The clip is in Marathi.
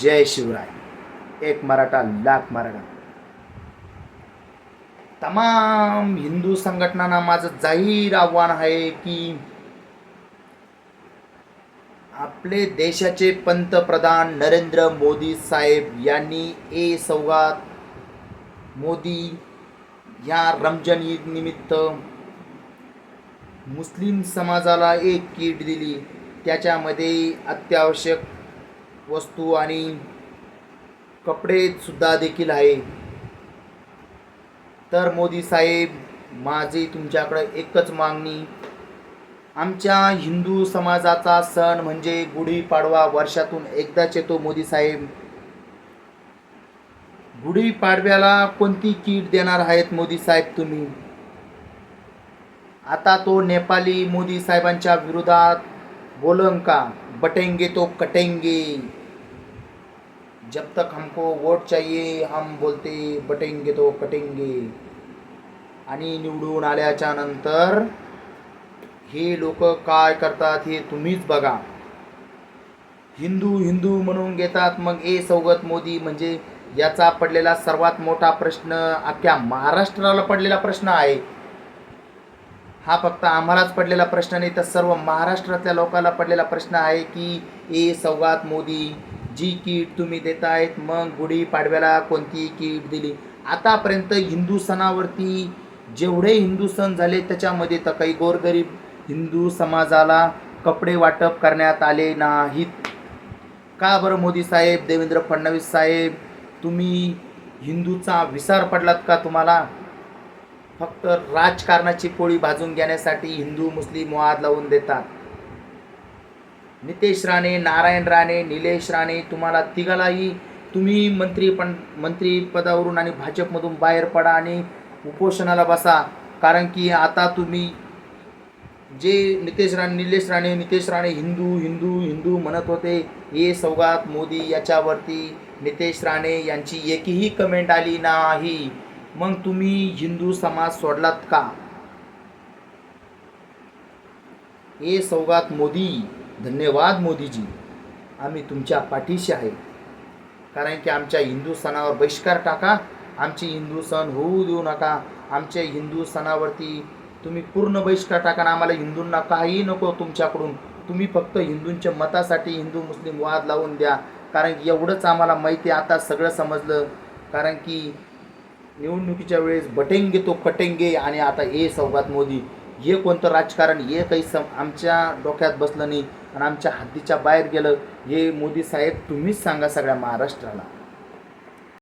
जय शिवराय. एक मराठा लाख मराठा. तमाम हिंदू संघटनांना माझं जाहीर आव्हान आहे की आपले देशाचे पंतप्रधान नरेंद्र मोदी साहेब यांनी ए सौगात मोदी या रमजान ईद निमित्त मुस्लिम समाजाला एक किट दिली. त्याच्यामध्ये अत्यावश्यक वस्तू आणि कपडे सुद्धा देखील आहे. तर मोदी साहेब माझी तुमच्याकडे एकच मागणी. आमच्या हिंदू समाजाचा सण म्हणजे गुढीपाडवा वर्षातून एकदाच येतो मोदी साहेब. गुढीपाडव्याला कोणती किट देणार आहेत मोदी साहेब तुम्ही? आता तो नेपाली मोदी साहेबांच्या विरोधात बोलंका बटेंगे तो कटेंगे. जब तक हमको वोट चाहिए हम बोलते बटेंगे तो कटेंगे आणि निवडून आल्याच्यानंतर हे लोक काय करतात हे तुम्हीच बघा. हिंदू हिंदू म्हणून घेतात मग ए सौगत मोदी म्हणजे याचा पडलेला सर्वात मोठा प्रश्न अख्ख्या महाराष्ट्राला पडलेला प्रश्न आहे. हा फक्त आम्हालाच पडलेला प्रश्न नाही तर सर्व महाराष्ट्रातल्या लोकांना पडलेला प्रश्न आहे की ए सौगात मोदी जी कीट तुम्ही देतायत मग गुढीपाडव्याला कोणती कीट दिली? आतापर्यंत हिंदू सणावरती जेवढे हिंदू सण झाले त्याच्यामध्ये तर काही गोरगरीब हिंदू समाजाला कपडे वाटप करण्यात आले नाहीत. का बरं मोदी साहेब देवेंद्र फडणवीस साहेब तुम्ही हिंदूचा विसार पडलात का तुम्हाला? फक्त राजकारणाची पोळी भाजून घेण्यासाठी हिंदू मुस्लिम वाद लावून देतात. नितेश राणे नारायण राणे निलेश राणे तुम्हाला तिघालाही तुम्ही मंत्री पण मंत्रीपदावरून आणि भाजपमधून बाहेर पडा आणि उपोषणाला बसा. कारण की आता तुम्ही जे नितेश राणे निलेश राणे नितेश राणे हिंदू हिंदू हिंदू म्हणत होते हे सौगात मोदी याच्यावरती नितेश राणे यांची एकही कमेंट आली नाही. मग तुम्ही हिंदू समाज सोडलात का? हे सौगात मोदी धन्यवाद मोदीजी. आम्ही तुमच्या पाठीशी आहे. कारण की आमच्या हिंदू सणावर बहिष्कार टाका. आमचे हिंदू सण होऊ देऊ नका. आमच्या हिंदू सणावरती तुम्ही पूर्ण बहिष्कार टाका ना आम्हाला हिंदूंना काही नको तुमच्याकडून. तुम्ही फक्त हिंदूंच्या मतासाठी हिंदू मुस्लिम वाद लावून द्या. कारण की एवढंच आम्हाला माहिती आहे. आता सगळं समजलं. कारण की निवडणुकीच्या वेळेस बटेंगे तो कटेंगे आणि आता ए सौगात मोदी. हे कोणतं राजकारण हे काही सम आमच्या डोक्यात बसलं नाही आणि आमच्या हद्दीच्या बाहेर गेलं हे मोदी साहेब तुम्हीच सांगा सगळ्या महाराष्ट्राला.